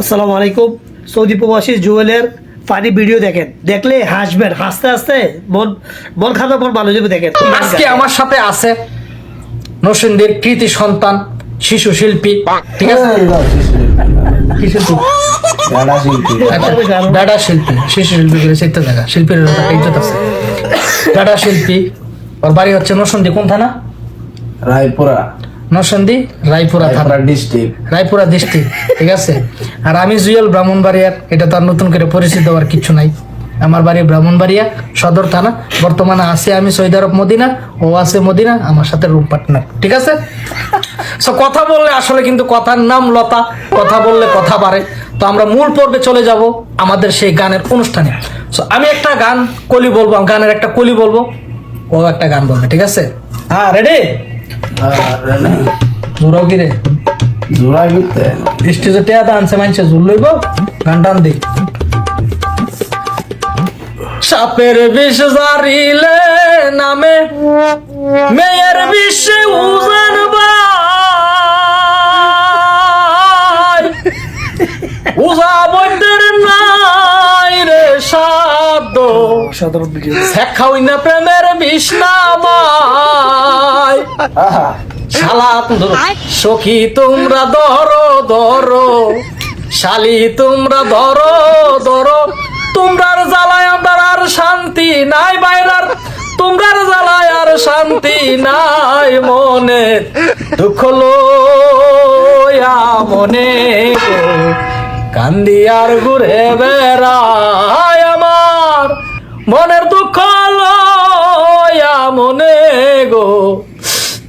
আসসালামু আলাইকুম। সৌদি প্রবাসী জুয়েলের ফানি ভিডিও দেখেন। দেখলে হাসবেন হাসতে হাসতে মন মন খারাপ মন ভালো যাবে দেখেন। আজকে আমার সাথে আছে নসিন্দির কৃতি সন্তান শিশু শিল্পী। ঠিক আছে? শিল্পী। আচ্ছা, শিল্পী? শিশু শিল্পী বলে চিত্র দেখা। শিল্পীর ইজ্জত আছে। বেড়া শিল্পী ওর বাড়ি হচ্ছে নসন্দি কোন থানা? রায়পুরা। নসন্দি রায়পুরা থানা। ডিস্ট্রিক্ট রায়পুরা ডিস্ট্রিক্ট ঠিক আছে? আর আমি জুয়েল ব্রাহ্মণবাড়িয়ার এটা তো আর নতুন করে পরিচিত হওয়ার কিছু নাই। আমার বাড়ি ব্রাহ্মণবাড়িয়া সদর থানা। বর্তমানে আছে আমি সৌদি আরব মদিনা ও আছে মদিনা আমার সাথে রুম পার্টনার ঠিক আছে? সো কথা বললে আসলে কিন্তু কথার নাম লতা কথা বললে কথা বাড়ে। তো আমরা মূল পর্বে চলে যাব আমাদের সেই গানের অনুষ্ঠানে। সো আমি একটা গান কলি বলব গানের একটা কলি বলব ও একটা গান বলবে ঠিক আছে? হ্যাঁ রেডি জোরাও কি রে? জোড়াই করতে। স্টেজে টেয়াটা আনছে মানছে ঝুল লইব গান টান দি। সাপের বিষ জারিলে নামে মেয়ের বিষে উজান উজা বৈদ্যের নাই রে সাধ্য সাধারণ ভিডিও শেখাউই না প্রেমের শালা সখী তোমরা ধরো ধরো। শালি তোমরা ধরো ধরো। তোমরার জ্বালায় আমার আর শান্তি নাই বাইরার। তোমরার জ্বালায় আর শান্তি নাই মনে। দুঃখ লইয়া মনে কান্দি আর ঘুরে আমার মনের দুঃখ লইয়া মনে গো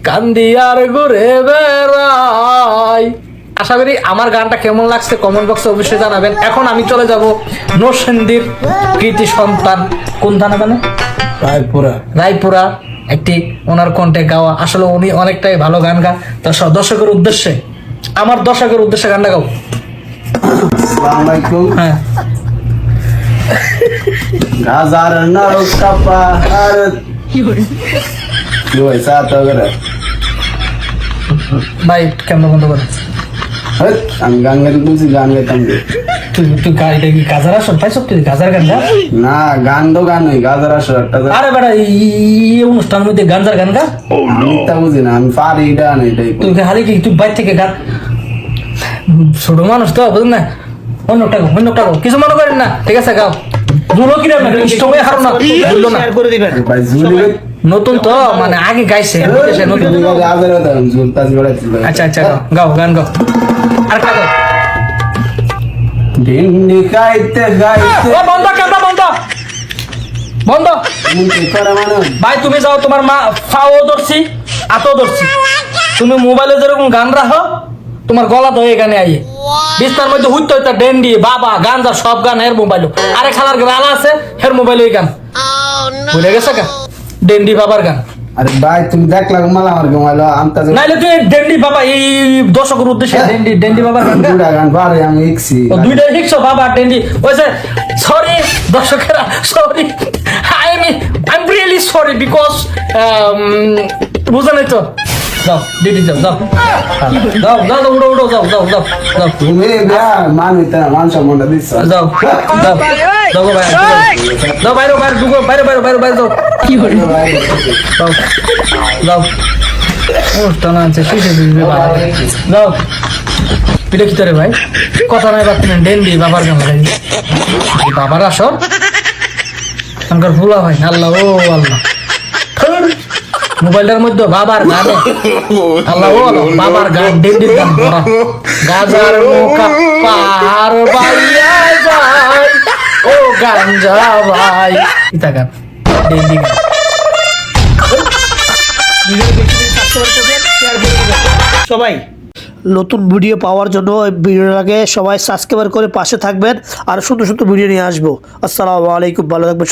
কান্দি আর ঘুরে বেড়াই। আশা করি আমার গানটা কেমন লাগছে কমেন্ট বক্সে অবশ্যই জানাবেন। এখন আমি চলে যাব নরসেন্দির কৃতি সন্তান কোন থানা মানে? রায়পুরা। রায়পুরা একটি ওনার কণ্ঠে গাওয়া। আসলে উনি অনেকটাই ভালো গান গান তার দর্শকের উদ্দেশ্যে আমার দর্শকের উদ্দেশ্যে গানটা গাও। হ্যাঁ। গাজার নৌকা পাহাড় কি হয়েছে তো করে ভাই কেমন বন্ধ করে আমি গান গাইতে বলছি গান গাইতাম তুই তুই গাড়িটা কি গাজার আসল পাইছ তুই গাজার গান গা না গান তো গান নই গাজার আসো একটা আরে বেটা এই অনুষ্ঠানের মধ্যে গানজার গান গা আমি তা বুঝি না আমি পারি এটা না এটাই তুই হালি কি তুই বাইর থেকে গান ছোট মানুষ তো বুঝলেন না অন্যটা গো অন্যটা গো কিছু মনে করেন না ঠিক আছে গাও দুলো কিরম না ইষ্টমে হারো না বুঝলো না করে দিবেন ভাই নতুন তো মানে আগে গাইছে আচ্ছা আচ্ছা গাও গান গাও আর কা বন্ধ বন্ধ বন্ধ মানে ভাই তুমি যাও তোমার মা ফাও ধরছি আতো ধরছি তুমি মোবাইলে যেরকম গান রাখো তোমার গলা তো এখানে আইয়ে। বিস্তার মধ্যে হুইতে হইতে ডেন্ডি বাবা গাঞ্জা সব গান হের মোবাইল আরে খালার গান আছে? হের মোবাইল ওই গান। ভুলে গেছে কা? ডেন্ডি বাবার গান। আরে ভাই তুমি দেখলা মালা আমার ঘুমাইলো আমতা নাইলে তুই ডেন্ডি বাবা এই দর্শকের উদ্দেশ্যে ডেন্ডি ডেন্ডি বাবার গান। দুটা গান পারে আমি ইকছি ও দুইটাই শিখছো বাবা ডেন্ডি। ওইসে সরি দর্শকেরা sorry I am I am really sorry because বুঝা নাই তো? যাও ডিডি যাও যাও। যাও যাও উড়ো উড়ো যাও যাও যাও যাও। তুমি বিয়া মান সম্মানটা দিচ্ছ যাও যাও। যাও ভাই যাও বাইরে বাইরে ঢুকো বাইরে বাইরে বাইরে বাইরে যাও। কি করে যাও যাও। অনুষ্ঠান আছে কিসে বুঝবে যাও। এটা কি তোরে ভাই? কথা নাই বাদ নেই ডেন্ডি বাবার গান লাগাই বাবার আসর? আমার ভুলা ভাই আল্লাহ ও আল্লাহ। মোবাইলটার মধ্যে বাবার গান। আল্লাহ বাবার গান ডেন্ডির গান ভরা গাজার নৌকা পার বাইয়া যায়। ও গাঞ্জা ভাই। ইতা গান ডেন্ডি গান। শেয়ার করে দিবেন সবাই নতুন ভিডিও পাওয়ার জন্য এই ভিডিওটাকে সবাই সাবস্ক্রাইব করে পাশে থাকবেন। আর সুন্দর সুন্দর ভিডিও নিয়ে আসব। আসসালামু আলাইকুম ভালো থাকবেন সবাই।